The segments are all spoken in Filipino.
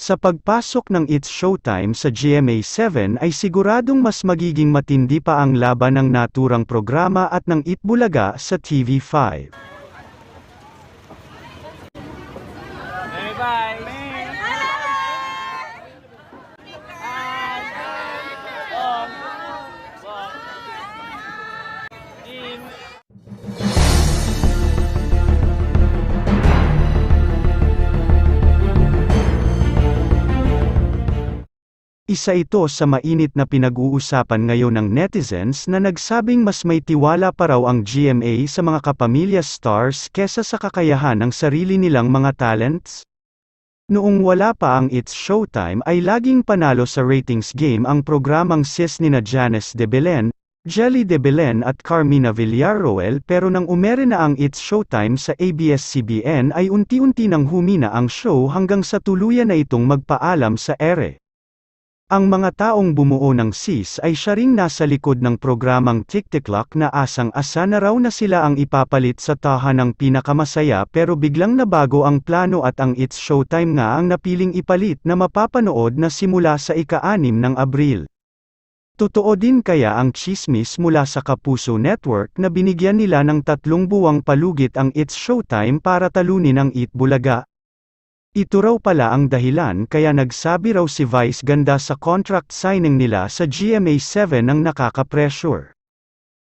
Sa pagpasok ng It's Showtime sa GMA7 ay siguradong mas magiging matindi pa ang laban ng naturang programa at ng Itbulaga sa TV5. Bye bye. Isa ito sa mainit na pinag-uusapan ngayon ng netizens na nagsabing mas may tiwala pa raw ang GMA sa mga kapamilya stars kesa sa kakayahan ng sarili nilang mga talents. Noong wala pa ang It's Showtime ay laging panalo sa ratings game ang programang sis nina Janice de Belen, Jelly de Belen at Carmina Villarroel pero nang umere na ang It's Showtime sa ABS-CBN ay unti-unti nang humina ang show hanggang sa tuluyan na itong magpaalam sa ere. Ang mga taong bumuo ng SIS ay siya ring nasa likod ng programang TikTok na asang-asa na raw na sila ang ipapalit sa tahanang pinakamasaya pero biglang nabago ang plano at ang It's Showtime nga ang napiling ipalit na mapapanood na simula sa ika-anim ng Abril. Totoo din kaya ang chismis mula sa Kapuso Network na binigyan nila ng tatlong buwang palugit ang It's Showtime para talunin ang Eat Bulaga. Ito raw pala ang dahilan kaya nagsabi raw si Vice Ganda sa contract signing nila sa GMA7 ng nakaka-pressure.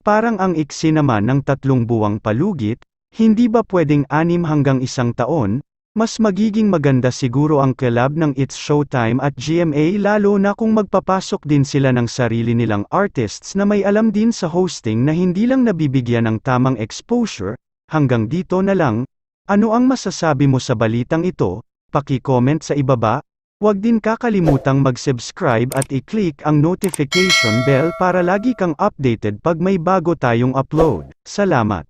Parang ang iksi naman ng tatlong buwang palugit, hindi ba pwedeng anim hanggang isang taon, mas magiging maganda siguro ang collab ng It's Showtime at GMA lalo na kung magpapasok din sila ng sarili nilang artists na may alam din sa hosting na hindi lang nabibigyan ng tamang exposure, hanggang dito na lang, ano ang masasabi mo sa balitang ito? Paki-comment sa ibaba. Huwag din kakalimutang mag-subscribe at i-click ang notification bell para lagi kang updated pag may bago tayong upload. Salamat!